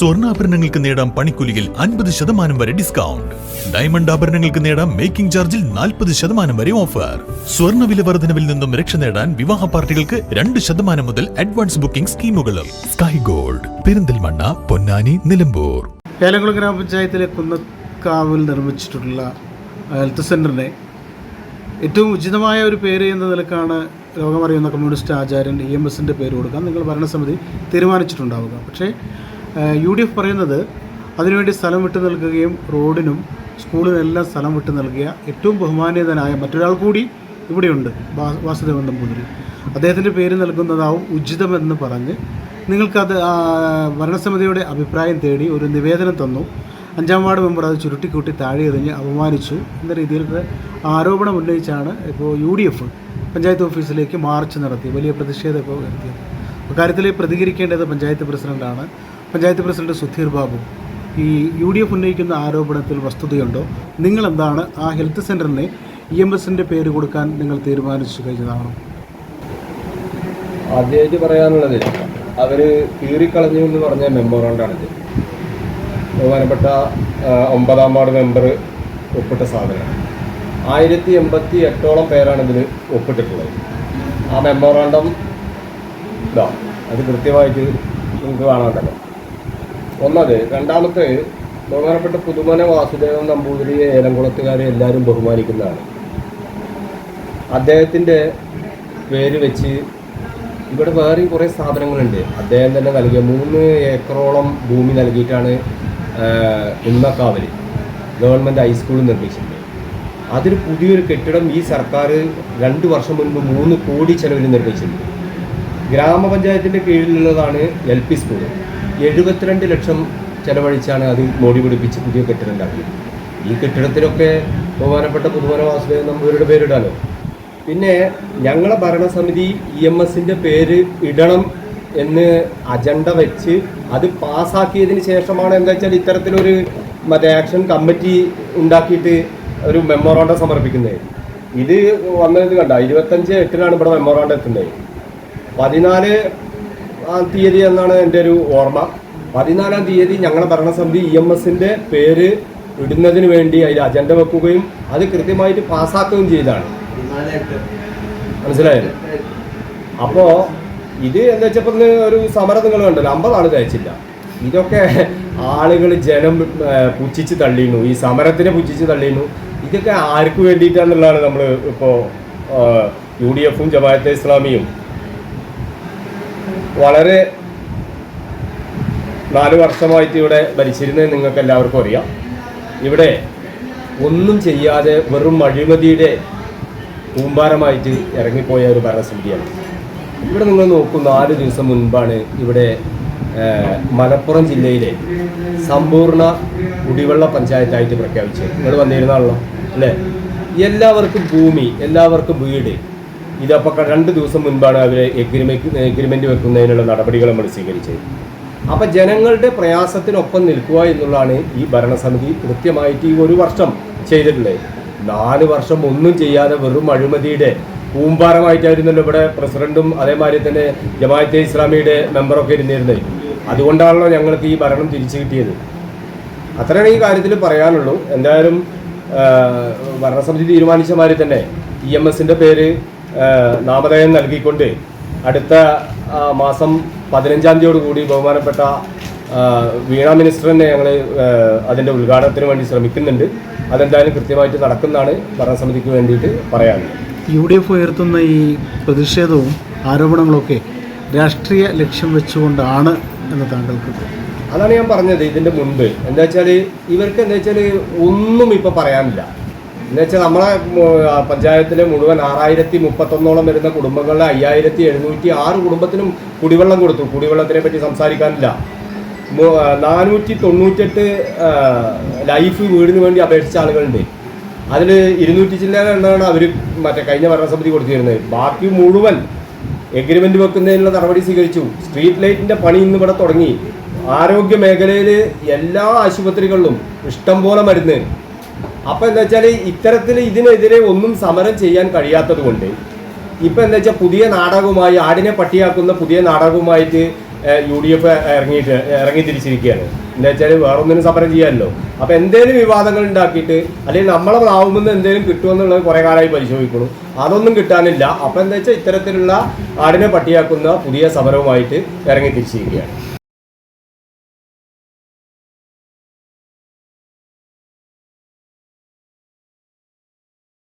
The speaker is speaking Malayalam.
സ്വർണാഭരണങ്ങൾക്ക് നേടാം പണിക്കൂലിയിൽ അൻപത് ശതമാനം വരെ ഡിസ്കൗണ്ട്. ഡയമണ്ട് ആഭരണങ്ങൾക്ക് നേടാം മേക്കിംഗ് ചാർജിൽ നാൽപ്പത് ശതമാനം വരെ ഓഫർ. സ്വർണ വില വർധനവിൽ നിന്നും രക്ഷ നേടാൻ വിവാഹ പാർട്ടികൾക്ക് രണ്ട് ശതമാനം മുതൽ advance booking സ്കീമുകളും. Sky Gold Perinthalmanna Ponnani Nilambur. Elamkulam ഗ്രാമപഞ്ചായത്തിലെ കുന്നക്കാവിൽ നിർമ്മിച്ചിട്ടുള്ള ഹെൽത്ത് സെന്ററിനെ ഏറ്റവും ഉചിതമായ ഒരു പേര് എന്ന നിലക്കാണ് ലോകമറിയുന്ന കമ്മ്യൂണിസ്റ്റ് ആചാര്യൻ ഇ എം എസിന്റെ പേര് കൊടുക്കാൻ നിങ്ങൾ ഭരണസമിതി തീരുമാനിച്ചിട്ടുണ്ടാവുക. പക്ഷേ യു ഡി എഫ് പറയുന്നത് അതിനുവേണ്ടി സ്ഥലം വിട്ടു നൽകുകയും റോഡിനും സ്കൂളിനെല്ലാം സ്ഥലം വിട്ടു നൽകിയ ഏറ്റവും ബഹുമാനീയതനായ മറ്റൊരാൾ കൂടി ഇവിടെയുണ്ട് വാസുദേവൻ നമ്പൂതിരി അദ്ദേഹത്തിന്റെ പേര് നൽകുന്നതാവും ഉചിതമെന്ന് പറഞ്ഞ് നിങ്ങൾക്കത് ഭരണസമിതിയുടെ അഭിപ്രായം തേടി ഒരു നിവേദനം തന്നു. അഞ്ചാം വാർഡ് മെമ്പർ അത് ചുരുട്ടിക്കൂട്ടി താഴെ എറിഞ്ഞ് അപമാനിച്ചു. എന്ന രീതിയിൽ ആരോപണം ഉന്നയിച്ചാണ് ഇപ്പോൾ യു ഡി എഫ് പഞ്ചായത്ത് ഓഫീസിലേക്ക് മാർച്ച് നടത്തി വലിയ പ്രതിഷേധം ഇപ്പോൾ നടത്തിയത് അക്കാര്യത്തിൽ പ്രതികരിക്കേണ്ടത് പഞ്ചായത്ത് പ്രസിഡന്റാണ്. പഞ്ചായത്ത് പ്രസിഡന്റ് സുധീർ ബാബു ഈ യു ഡി എഫ് ഉന്നയിക്കുന്ന ആരോപണത്തിൽ വസ്തുതയുണ്ടോ? നിങ്ങളെന്താണ് ആ ഹെൽത്ത് സെന്ററിന് ഇ എം എസിന്റെ പേര് കൊടുക്കാൻ നിങ്ങൾ തീരുമാനിച്ചു കഴിഞ്ഞതാണോ? ആദ്യമായിട്ട് പറയാനുള്ളത് അവർ കീറിക്കളഞ്ഞു എന്ന് പറഞ്ഞ മെമ്മോറാണ്ടാണിത്. ബഹുമാനപ്പെട്ട ഒമ്പതാം വാർഡ് മെമ്പർ ഒപ്പിട്ട സാധനം ആയിരത്തി എൺപത്തി എട്ടോളം പേരാണ് ഇതിൽ ഒപ്പിട്ടിട്ടുള്ളത്. ആ മെമ്മോറാണ്ടം ഇതാ അത് കൃത്യമായിട്ട് നിങ്ങൾക്ക് കാണാണ്ടല്ലോ ഒന്നത് രണ്ടാമത്തെ ബഹുമാനപ്പെട്ട പുതുമന വാസുദേവൻ നമ്പൂതിരിയെ ഏലംകുളത്തുകാരെ എല്ലാവരും ബഹുമാനിക്കുന്നതാണ്. അദ്ദേഹത്തിന്റെ പേര് വെച്ച് ഇവിടെ വേറെയും കുറേ സ്ഥാപനങ്ങളുണ്ട് അദ്ദേഹം തന്നെ നൽകിയ മൂന്ന് ഏക്കറോളം ഭൂമി നൽകിയിട്ടാണ് ഉന്നക്കാവൽ ഗവൺമെന്റ് ഹൈസ്കൂൾ നിർമ്മിച്ചിട്ടുണ്ട് അതിൽ പുതിയൊരു കെട്ടിടം ഈ സർക്കാർ രണ്ട് വർഷം മുൻപ് മൂന്ന് കോടി ചെലവിൽ നിർമ്മിച്ചിട്ടുണ്ട്. ഗ്രാമപഞ്ചായത്തിന്റെ കീഴിലുള്ളതാണ് എൽ പി സ്കൂൾ എഴുപത്തിരണ്ട് ലക്ഷം ചെലവഴിച്ചാണ് അത് മോടി പിടിപ്പിച്ച് പുതിയ കെട്ടിടം ഉണ്ടാക്കിയത് ഈ കെട്ടിടത്തിലൊക്കെ ബഹുമാനപ്പെട്ട പുതുവന വാസുദേവൻ നമ്പൂരിയുടെ പേരിടാലോ? പിന്നെ ഞങ്ങളെ ഭരണസമിതി ഇ എം എസിന്റെ പേര് ഇടണം എന്ന് അജണ്ട വെച്ച് അത് പാസ്സാക്കിയതിന് ശേഷമാണ് എന്താ വെച്ചാൽ ഇത്തരത്തിലൊരു മറ്റേ ആക്ഷൻ കമ്മിറ്റി ഉണ്ടാക്കിയിട്ട് ഒരു മെമ്മോറാണ്ടം സമർപ്പിക്കുന്നത്. ഇത് വന്നത് കണ്ട? ഇരുപത്തഞ്ച് എട്ടിനാണ് ഇവിടെ മെമ്മോറാണ്ടം എത്തുന്നത്. പതിനാല് തീയതി എന്നാണ് എന്റെ ഒരു ഓർമ്മ. പതിനാലാം തീയതി ഞങ്ങളുടെ ഭരണസമിതി ഇ എം എസിന്റെ പേര് ഇടുന്നതിന് വേണ്ടി അതിൽ അജണ്ട വെക്കുകയും അത് കൃത്യമായിട്ട് പാസ്സാക്കുകയും ചെയ്താണ് മനസ്സിലായത് അപ്പോൾ ഇത് എന്താ വെച്ചപ്പോൾ ഒരു സമരം നിങ്ങൾ കണ്ടല്ലോ അമ്പതാണ് തയ്ച്ചില്ല ഇതൊക്കെ ആളുകൾ ജനം പുച്ഛിച്ച് തള്ളിയിരുന്നു. ഈ സമരത്തിനെ പുച്ഛിച്ച് തള്ളിയിരുന്നു. ഇതൊക്കെ ആർക്ക് വേണ്ടിയിട്ടാണെന്നുള്ളതാണ് നമ്മൾ ഇപ്പോൾ യു ഡി എഫും ജമാഅത്തെ ഇസ്ലാമിയും വളരെ നാല് വർഷമായിട്ട് ഇവിടെ ഭരിച്ചിരുന്നത് നിങ്ങൾക്ക് എല്ലാവർക്കും അറിയാം. ഇവിടെ ഒന്നും ചെയ്യാതെ വെറും അഴിമതിയുടെ കൂമ്പാരമായിട്ട് ഇറങ്ങിപ്പോയ ഒരു ഭരണസമിതിയാണ്. ഇവിടെ നിങ്ങൾ നോക്കൂ നാല് ദിവസം മുൻപാണ് ഇവിടെ മലപ്പുറം ജില്ലയിലെ സമ്പൂർണ കുടിവെള്ള പഞ്ചായത്തായിട്ട് പ്രഖ്യാപിച്ചത്. നിങ്ങൾ വന്നിരുന്നാണല്ലോ അല്ലേ? എല്ലാവർക്കും ഭൂമി എല്ലാവർക്കും വീട് ഇതപ്പോൾ രണ്ട് ദിവസം മുൻപാണ് അവർ എഗ്രിമെന്റ് എഗ്രിമെന്റ് വെക്കുന്നതിനുള്ള നടപടികൾ നമ്മൾ സ്വീകരിച്ചത്. അപ്പോൾ ജനങ്ങളുടെ പ്രയാസത്തിനൊപ്പം നിൽക്കുക എന്നുള്ളതാണ് ഈ ഭരണസമിതി കൃത്യമായിട്ട് ഈ ഒരു വർഷം ചെയ്തിട്ടുള്ളത്. നാല് വർഷം ഒന്നും ചെയ്യാതെ വെറും അഴിമതിയുടെ കൂമ്പാരമായിട്ടായിരുന്നല്ലോ ഇവിടെ പ്രസിഡന്റും അതേമാതിരി തന്നെ ജമാഅത്തെ ഇസ്ലാമിയുടെ മെമ്പറൊക്കെ ഇരുന്നിരുന്നത്. അതുകൊണ്ടാണല്ലോ ഞങ്ങൾക്ക് ഈ ഭരണം തിരിച്ചു കിട്ടിയത്. അത്രയാണ് ഈ കാര്യത്തിൽ പറയാനുള്ളൂ. എന്തായാലും ഭരണസമിതി തീരുമാനിച്ച മാതിരി തന്നെ ഇ എം എസിന്റെ പേര് നാമധേയം നൽകിക്കൊണ്ട് അടുത്ത മാസം പതിനഞ്ചാം തീയതിയോട് കൂടി ബഹുമാനപ്പെട്ട വീണ മിനിസ്റ്ററിനെ ഞങ്ങൾ അതിന്റെ ഉദ്ഘാടനത്തിന് വേണ്ടി ശ്രമിക്കുന്നുണ്ട്. അതെന്തായാലും കൃത്യമായിട്ട് നടക്കുന്നതാണ് ഭരണസമിതിക്ക് വേണ്ടിയിട്ട് പറയാനുള്ളത്. യു ഡി എഫ് ഉയർത്തുന്ന ഈ പ്രതിഷേധവും ആരോപണങ്ങളൊക്കെ രാഷ്ട്രീയ ലക്ഷ്യം വെച്ചുകൊണ്ടാണ് എന്ന് താങ്കൾക്ക് അതാണ് ഞാൻ പറഞ്ഞത് ഇതിന്റെ മുൻപ്. എന്താ വെച്ചാൽ ഇവർക്ക് എന്താ വെച്ചാൽ ഒന്നും ഇപ്പോൾ പറയാനില്ല. എന്താ വെച്ചാൽ നമ്മളെ പഞ്ചായത്തിലെ മുഴുവൻ ആറായിരത്തി മുപ്പത്തൊന്നോളം വരുന്ന കുടുംബങ്ങളിലെ അയ്യായിരത്തി എഴുന്നൂറ്റി ആറ് കുടുംബത്തിനും കുടിവെള്ളം കൊടുത്തു. കുടിവെള്ളത്തിനെ പറ്റി സംസാരിക്കാനില്ല. നാനൂറ്റി തൊണ്ണൂറ്റെട്ട് ലൈഫ് വീടിന് വേണ്ടി അപേക്ഷിച്ച ആളുകളുണ്ട്. അതിൽ ഇരുന്നൂറ്റി ചില്ലറ എണ്ണമാണ് അവർ മറ്റേ കഴിഞ്ഞ ഭരണസമിതി കൊടുത്തിരുന്നത്. ബാക്കി മുഴുവൻ എഗ്രിമെന്റ് വെക്കുന്നതിനുള്ള നടപടി സ്വീകരിച്ചു. സ്ട്രീറ്റ് ലൈറ്റിന്റെ പണി ഇന്ന് ഇവിടെ തുടങ്ങി. ആരോഗ്യ മേഖലയിൽ എല്ലാ ആശുപത്രികളിലും ഇഷ്ടം പോലെ മരുന്ന് അപ്പൊ എന്താ വെച്ചാൽ ഇത്തരത്തിൽ ഇതിനെതിരെ ഒന്നും സമരം ചെയ്യാൻ കഴിയാത്തത് കൊണ്ട് ഇപ്പൊ എന്താ വെച്ചാൽ പുതിയ നാടകവുമായി ആടിനെ പട്ടിയാക്കുന്ന പുതിയ നാടകവുമായിട്ട് യു ഡി എഫ് ഇറങ്ങിയിട്ട് ഇറങ്ങി തിരിച്ചിരിക്കുകയാണ് എന്താ വെച്ചാൽ വേറൊന്നിനും സമരം ചെയ്യാമല്ലോ അപ്പോൾ എന്തേലും വിവാദങ്ങൾ ഉണ്ടാക്കിയിട്ട് അല്ലെങ്കിൽ നമ്മളെ നാവുമെന്ന് എന്തേലും കിട്ടുമെന്നുള്ളത് കുറേ കാലമായി പരിശോധിക്കുന്നു അതൊന്നും കിട്ടാനില്ല. അപ്പോൾ എന്താ വെച്ചാൽ ഇത്തരത്തിലുള്ള ആടിനെ പട്ടിയാക്കുന്ന പുതിയ സമരവുമായിട്ട് ഇറങ്ങി തിരിച്ചിരിക്കുകയാണ്